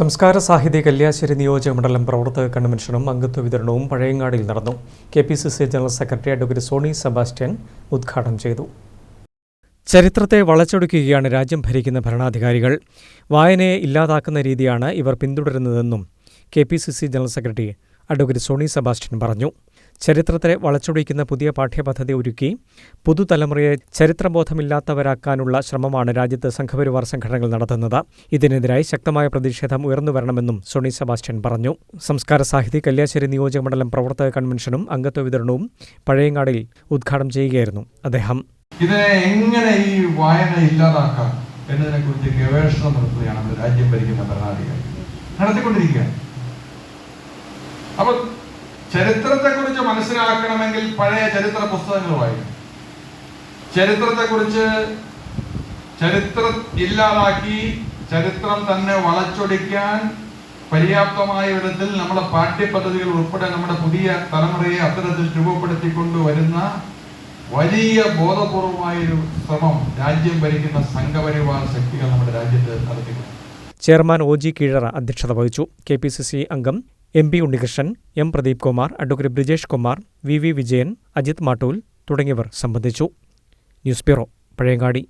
സംസ്കാര സാഹിത്യ കല്യാശ്ശേരി നിയോജക മണ്ഡലം പ്രവർത്തക കൺവെൻഷനും അംഗത്വ വിതരണവും പഴയങ്ങാടിയിൽ നടന്നു. K P C C general secretary advocate Sony Sebastian ഉദ്ഘാടനം ചെയ്തു. ചരിത്രത്തെ വളച്ചൊടുക്കുകയാണ് രാജ്യം ഭരിക്കുന്ന ഭരണാധികാരികൾ. വായനയെ ഇല്ലാതാക്കുന്ന രീതിയാണ് ഇവർ പിന്തുടരുന്നതെന്നും K P C C general secretary advocate Sony Sebastian പറഞ്ഞു. ചരിത്രത്തെ വളച്ചൊടിക്കുന്ന പുതിയ പാഠ്യപദ്ധതി ഒരുക്കി പുതുതലമുറയെ ചരിത്രബോധമില്ലാത്തവരാക്കാനുള്ള ശ്രമമാണ് രാജ്യത്ത് സംഘപരിവാർ സംഘടനകൾ നടത്തുന്നത്. ഇതിനെതിരായി ശക്തമായ പ്രതിഷേധം ഉയർന്നുവരണമെന്നും സോണി സെബാസ്റ്റ്യൻ പറഞ്ഞു. സംസ്കാര സാഹിതി കല്യാശ്ശേരി നിയോജക മണ്ഡലം പ്രവർത്തക കൺവെൻഷനും അംഗത്വ വിതരണവും പഴയങ്ങാടിൽ ഉദ്ഘാടനം ചെയ്യുകയായിരുന്നു അദ്ദേഹം. ഇതിനെ എങ്ങനെ ഈ വായന ഇല്ലാതാക്കാം എന്നതിനെ കുറിച്ച് ഗവേഷണം നടത്തുകയാണ് രാജ്യം ഭരിക്കുന്ന ഭരണാധികാരി. നടത്തിക്കൊണ്ടിരിക്കുകയാണ്. അപ്പൊ ചരിത്രത്തെ കുറിച്ച് മനസ്സിലാക്കണമെങ്കിൽ പഴയ ചരിത്ര പുസ്തകങ്ങൾ ചരിത്രത്തെ കുറിച്ച് ചരിത്രം ഇല്ലാതാക്കി ചരിത്രം തന്നെ വളച്ചൊടിക്കാൻ പര്യാപ്തമായ വിധത്തിൽ നമ്മുടെ പാഠ്യപദ്ധതികൾ ഉൾപ്പെടെ നമ്മുടെ പുതിയ തലമുറയെ അത്തരത്തിൽ രൂപപ്പെടുത്തിക്കൊണ്ട് വരുന്ന വലിയ ബോധപൂർവമായൊരു ശ്രമം രാജ്യം ഭരിക്കുന്ന സംഘപരിവാർ ശക്തികൾ നമ്മുടെ രാജ്യത്ത് നടത്തിക്കുന്നു ചെയർമാൻ ഒ ജി കീഴറ അധ്യക്ഷത വഹിച്ചു. കെ പി സി സി അംഗം M P Unnikrishnan M Pradeep Kumar advocate Brijesh Kumar V V Vijayan Ajith Mattool തുടങ്ങിയവർ സംബന്ധിച്ചു. News bureau Pazhayangadi.